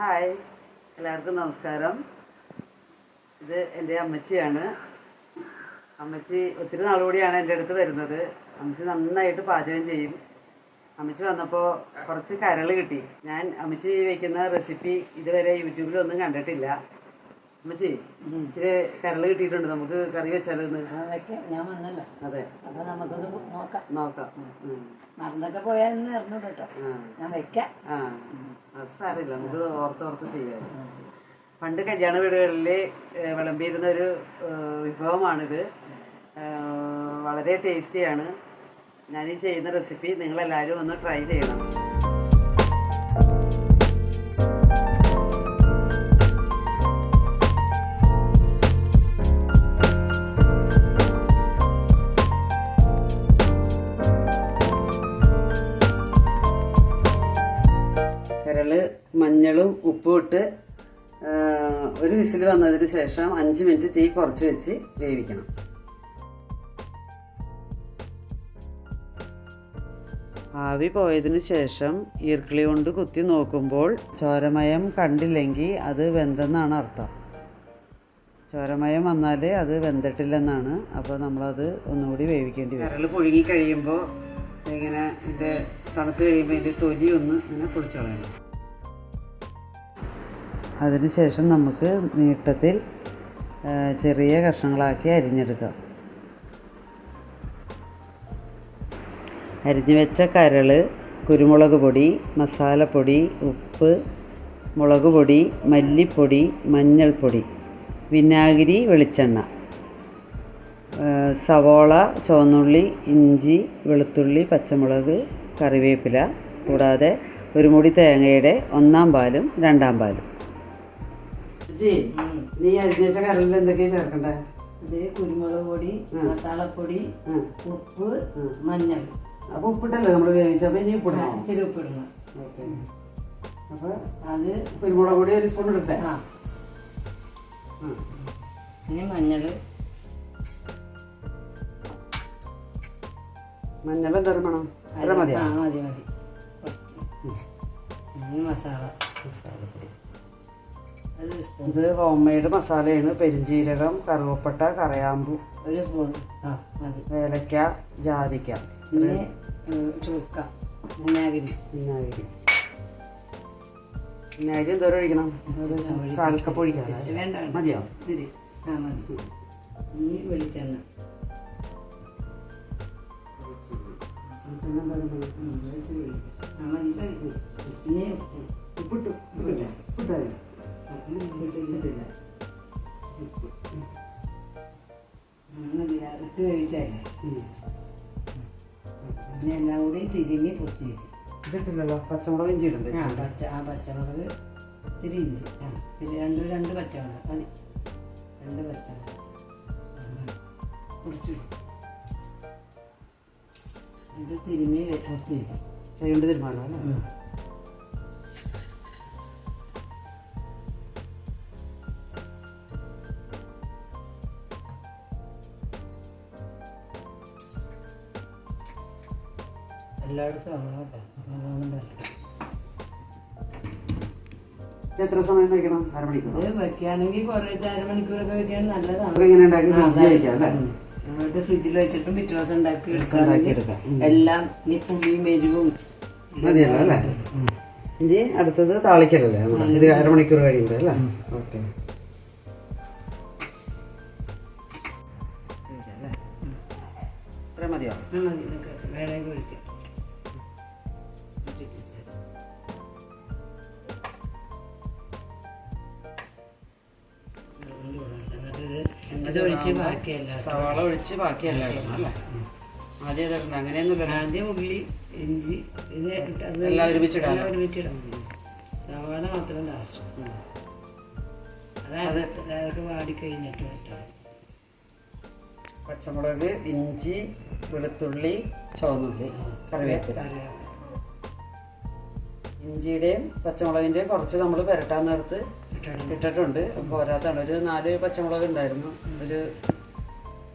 Hi. എല്ലാവർക്കും നമസ്കാരം. ഇത് എന്റെ അമ്മച്ചിയാണ്. അമ്മച്ചി ഒത്തിരി നാളുകൂടിയാണ് എന്റെ അടുത്ത് വരുന്നത്. അമ്മച്ചി നന്നായിട്ട് പാചകം ചെയ്യും. അമ്മച്ചി വന്നപ്പോൾ കുറച്ച് കരൾ കിട്ടി. ഞാൻ അമ്മച്ചി വയ്ക്കുന്ന റെസിപ്പി ഇതുവരെ യൂട്യൂബിലൊന്നും കണ്ടിട്ടില്ല. അമ്മച്ചി ഇച്ചിരി കരൾ കിട്ടിയിട്ടുണ്ട്. നമുക്ക് കറി വെച്ചാലൊന്ന് ഞാൻ വന്നല്ലോ. അതെ. അപ്പൊ നമുക്കൊന്ന് നോക്കാം. നോക്കാം. മറന്നൊക്കെ പോയാന്ന് പറഞ്ഞു കേട്ടോ. ഞാൻ വെക്കാം. അത് സാരമില്ല നമുക്ക് ഓർത്ത് ഓർത്ത് ചെയ്യാം. പണ്ട് കല്യാണ വീടുകളിൽ വിളമ്പിയിരുന്ന ഒരു വിഭവമാണിത്. വളരെ ടേസ്റ്റിയാണ്. ഞാൻ ഈ ചെയ്യുന്ന റെസിപ്പി നിങ്ങളെല്ലാവരും ഒന്ന് ട്രൈ ചെയ്യണം. മഞ്ഞളും ഉപ്പും ഇട്ട് ഒരു വിസിൽ വന്നതിന് ശേഷം അഞ്ച് മിനിറ്റ് തീ കുറച്ച് വെച്ച് വേവിക്കണം. ആവി പോയതിനു ശേഷം ഈർക്കിളി കൊണ്ട് കുത്തി നോക്കുമ്പോൾ ചോരമയം കണ്ടില്ലെങ്കിൽ അത് വെന്തെന്നാണ് അർത്ഥം. ചോരമയം വന്നാൽ അത് വെന്തിട്ടില്ലെന്നാണ്. അപ്പോൾ നമ്മളത് ഒന്നുകൂടി വേവിക്കേണ്ടി വരും. കരൾ പുഴുങ്ങി കഴിയുമ്പോൾ ഇങ്ങനെ ഇത് തണുത്ത് കഴിയുമ്പോൾ ഇതിന്റെ തൊലി ഒന്ന് ഇങ്ങനെ പൊളിച്ചു കളയണം അതിനുശേഷം നമുക്ക് നീട്ടത്തിൽ ചെറിയ കഷ്ണങ്ങളാക്കി അരിഞ്ഞെടുക്കാം. അരിഞ്ഞു വെച്ച കരൾ കുരുമുളക് പൊടി മസാലപ്പൊടി ഉപ്പ് മുളക് പൊടി മല്ലിപ്പൊടി മഞ്ഞൾപ്പൊടി വിനാഗിരി വെളിച്ചെണ്ണ സവോള ചുവന്നുള്ളി ഇഞ്ചി വെളുത്തുള്ളി പച്ചമുളക് കറിവേപ്പില കൂടാതെ ഒരു മുടി തേങ്ങയുടെ ഒന്നാം പാലും രണ്ടാം പാലും. നീ അരിഞ്ഞ കറിയിൽ എന്തൊക്കെയാ ചേർക്കണ്ടേ? ഇത് കുരുമുളക് പൊടി മസാലപ്പൊടി ഉപ്പ് മഞ്ഞൾ. അപ്പൊ ഉപ്പിട്ടല്ലേ നമ്മൾ വേവിച്ചപ്പോ ഇനി ഉപ്പിടണോ? ഇത്തിരി ഉപ്പിടണം. അപ്പൊ അത് കുരുമുളക് പൊടി ഒരു സ്പൂൺ ഇടട്ടെ? ഇനി മഞ്ഞൾ. മഞ്ഞൾ എന്തോരം വേണം. മതി മതി. ഇനി മസാല. ഒരു സ്പൂൺ ഇത് ഹോം മെയ്ഡ് മസാലയാണ് പെരിഞ്ചീരകം കറുവപ്പട്ട കറയാമ്പു. ഒരു സ്പൂൺ ആ മതി. ഏലക്ക ജാതിക്ക. പിന്നെ ചുക്ക വിനാഗിരി. വിനാഗിരി. വിനാഗിരി എന്തോരം ഒഴിക്കണം? ഏകദേശം കാൽ കപ്പ് ഒഴിക്കാം വേണ്ട വേണ്ട. മതിയോ? ഇത്തിരി ആ മതി. ഇനി വെളിച്ചെണ്ണ. ഉപ്പ്. ഉപ്പിട്ടു. ഉപ്പിട്ടില്ലേ? ഇട്ടിട്ടില്ല മതി ഇട്ട് വേവിച്ചല്ലേ ഉം. ഇനി എല്ലാം കൂടി തിരുമ്മി പൊത്തി വെക്കും ഇതിട്ടില്ലല്ലോ? പച്ചമുളക് ഇഞ്ചി ഇടണ്ടേ ആ പച്ച ആ പച്ചമുളക് ഇത്തിരി ഇഞ്ചി. ആ ഇത്തിരി രണ്ട് രണ്ട് പച്ചമുളക്. മതി. രണ്ട് പച്ചമുളക്. കുറച്ച് ഇത് തിരുമ്മി പൊത്തി വെക്കും കൈകൊണ്ട് തീരുമാനം അല്ലേ? എല്ലായിടത്തും എത്ര സമയം വയ്ക്കണം? അരമണിക്കൂർ ഇത് വെക്കുകയാണെങ്കിൽ കുറേ അരമണിക്കൂറൊക്കെ വെക്കുകയാണെങ്കിൽ നല്ലതാണ്. ഉണ്ടാക്കി ഫ്രിഡ്ജിൽ അല്ലേ? ഫ്രിഡ്ജിൽ വെച്ചിട്ടും പിറ്റേ ദിവസം ഉണ്ടാക്കി എടുക്കാം. ഉം. എല്ലാം ഈ പുളിയും എരിവും മതിയല്ലോ അല്ലേ? ഇനി അടുത്തത് താളിക്കലല്ലേ? ഇത് അരമണിക്കൂർ കഴിയുമ്പോ അല്ലേ? ഓക്കെ. മതിയോ ആ, മതി ഇതൊക്കെ വേണമെങ്കിൽ ഒഴിക്കാം. ഒഴിച്ച് ബാക്കിയല്ല സവാള ഒഴിച്ച് ബാക്കിയല്ല ഇടണം അല്ലേ? ആദ്യം ഇടണ്ട അങ്ങനെയൊന്നുമില്ല ആദ്യം ഉള്ളി ഇഞ്ചി ഇത് അത് എല്ലാം ഒരുമിച്ചിടാം. എല്ലാം ഒരുമിച്ചിടാം. സവാള മാത്രം ലാസ്റ്റ് അത് അതൊക്കെ വാടിക്കഴിഞ്ഞിട്ട് കേട്ടോ. പച്ചമുളക് ഇഞ്ചി വെളുത്തുള്ളി ചുവന്നുള്ളി കറിവേപ്പില. ഇഞ്ചിയുടെയും പച്ചമുളകിന്റെയും കുറച്ച് നമ്മൾ പുരട്ടാൻ നേരത്ത് ഇട്ടിട്ടുണ്ട് പോരാത്താണ് ഒരു നാല് പച്ചമുളക് ഉണ്ടായിരുന്നു. ഒരു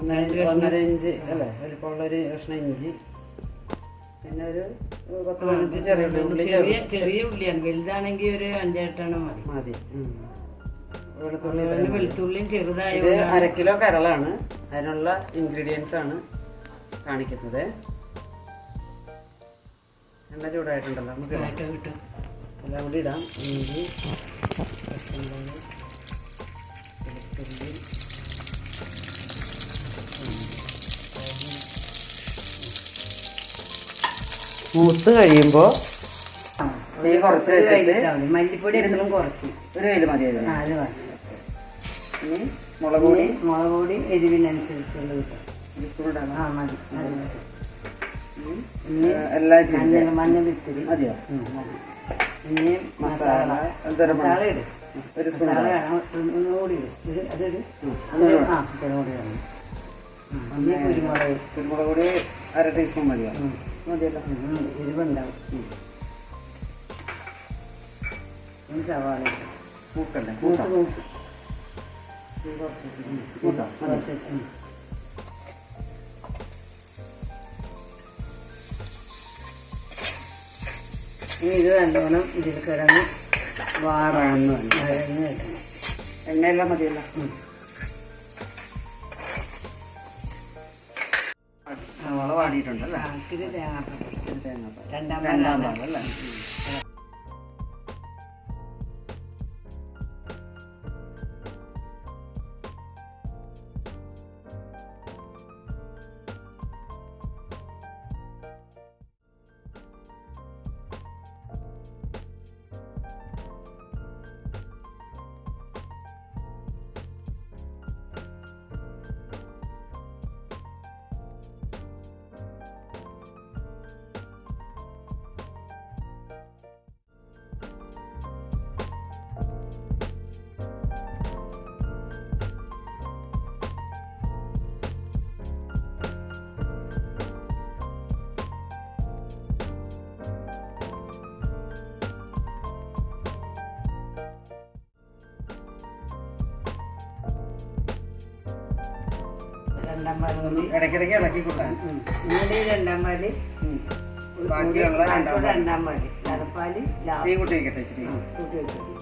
ഒന്നര ഒന്നര ഇഞ്ച് അല്ലേ? വലിപ്പമുള്ള ഒരു കഷ്ണ ഇഞ്ചി. പിന്നെ ഒരു പത്ത് പതിനഞ്ച് ചെറിയ ഉള്ളി ചെറിയ ചെറിയ ഉള്ളിയാണ്. വലുതാണെങ്കിൽ ഒരു അഞ്ചെട്ടെണ്ണം മതി. മതി. വെളുത്തുള്ളി വെളുത്തുള്ളിയും ചെറുതായ ഇത് അര കിലോ കരളാണ്. അതിനുള്ള ഇൻഗ്രീഡിയൻസ് ആണ് കാണിക്കുന്നത്. എണ്ണ ചൂടായിട്ടുണ്ടല്ലോ. നമുക്ക് കിട്ടും. എല്ലാം കൂടി ഇടാം. ഇഞ്ചി പച്ചമുളക് വെളുത്തുള്ളി മൂത്ത് കഴിയുമ്പോൾ തീ കുറച്ച് വെച്ചിട്ട് മല്ലിപ്പൊടി എപ്പോഴും കുറച്ച്. ഒരു കയ്യിൽ മതിയായിരുന്നു ആ അത് മതി ഇനി മുളക് പൊടി. മുളക് പൊടി എരിവിനനുസരിച്ചുള്ള കിട്ടും ആ മതി. മതി. എല്ലാം മഞ്ഞൾ മഞ്ഞൾ ഇത്തിരി മതിയോ? മതി. ഇനി മസാല മസാല. ഇടും. ഒരു സ്പൂൺ മസാല. ഇടാം. ഇത് ആ ഇതുകൂടി വേണം ഉം, ഇനി കുരുമുളക്. കുരുമുളക് പൊടി അര ടീസ്പൂൺ മതിയോ. മതിയല്ലോ. എരിവുണ്ടാവും. ഇനി സവാള കൂട്ടണ്ടേ മൂക്കണ്ടേ? മൂത്ത് മൂക്കാം മൂത്ത്. കുറച്ച് ഇനി ഇത് നല്ലോണം ഇതിൽ കിടന്ന് വാറാണെന്ന് കിട്ടണം എണ്ണയെല്ലാം മതിയല്ലോ. സവാള വാടിയിട്ടുണ്ടല്ലേ? ഇത്തിരി തേങ്ങാപ്പാൽ രണ്ടാം രണ്ടാം. പാലല്ലേ? രണ്ടാം ഇടയ്ക്കിടയ്ക്ക് ഇളക്കി കൊടുക്കാൻ ഇന്നലെ രണ്ടാം പാൽ ബാക്കിയുള്ള രണ്ടാം പാൽ. തലപ്പാൽ തീ കൂട്ടി വെക്കട്ടെ ഇച്ചിരി. കൂട്ടി വെച്ചത്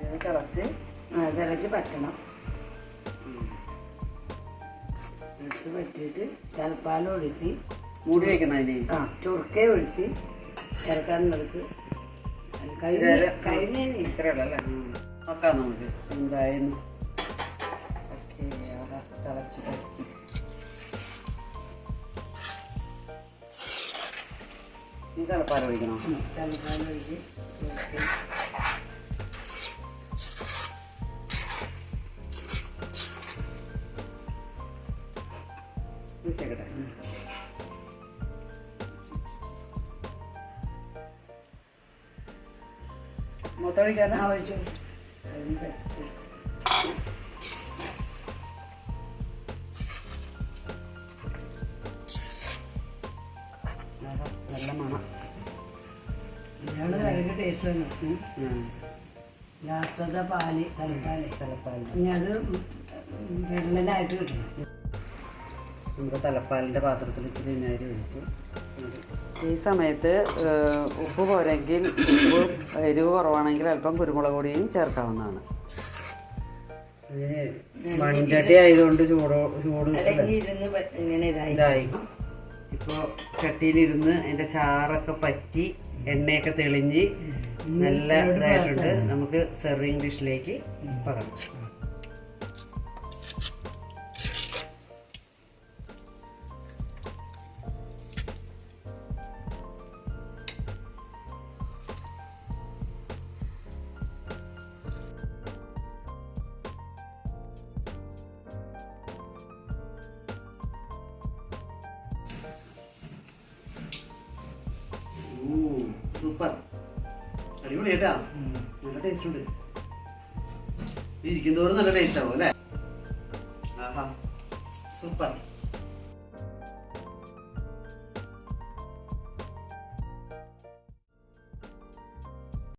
ഇത് തിളച്ച് തിളച്ച് പറ്റണം എടുത്ത് പറ്റിയിട്ട് തലപ്പാൽ ഒഴിച്ച് മൂടി വെക്കണം അതിന്. ആ ചുറുക്കെ ഒഴിച്ച് ഇറക്കാൻ നിൽക്ക് കഴിഞ്ഞ ഇത്ര നോക്കാം നമുക്ക് എന്തായാലും. ഓക്കെ അവിടെ തിളച്ച് പറ്റി ഈ തിളപ്പാൽ ഒഴിക്കണം? തലപ്പാലം ഒഴിച്ച് മൊത്തം ഒഴിക്കാനാ ഒഴിച്ചു നല്ല മണം ഇതാണ് കറിയുടെ ടേസ്റ്റ് ഉം. ലാസ്റ്റത്തെ പാൽ തലപ്പാൽ. തലപ്പാൽ ഇനി അത് വെള്ളനായിട്ട് കിട്ടണം. നമ്മുടെ തലപ്പാലിന്റെ പാത്രത്തിൽ ഇച്ചിരി വിനാഗിരി ഒഴിച്ചു. ഈ സമയത്ത് ഉപ്പ് പോരെങ്കിൽ ഉപ്പ് എരിവ് കുറവാണെങ്കിൽ അല്പം കുരുമുളക് പൊടിയും ചേർക്കാവുന്നതാണ്. മൺചട്ടി ആയതുകൊണ്ട് ചൂടോ ചൂട് ഇതായി. ഇതായി. ഇപ്പോൾ ചട്ടിയിലിരുന്ന് അതിന്റെ ചാറൊക്കെ പറ്റി എണ്ണയൊക്കെ തെളിഞ്ഞ് നല്ല ഇതായിട്ടുണ്ട്. നമുക്ക് സെർവിങ് ഡിഷിലേക്ക് പകർത്താം സൂപ്പർ. അടിപൊളി കേട്ടാ നല്ല ടേസ്റ്റ് ഉണ്ട്. ഇരിക്കുന്നതോറും നല്ല ടേസ്റ്റ് ആവും അല്ലേ? ആഹാ. സൂപ്പർ.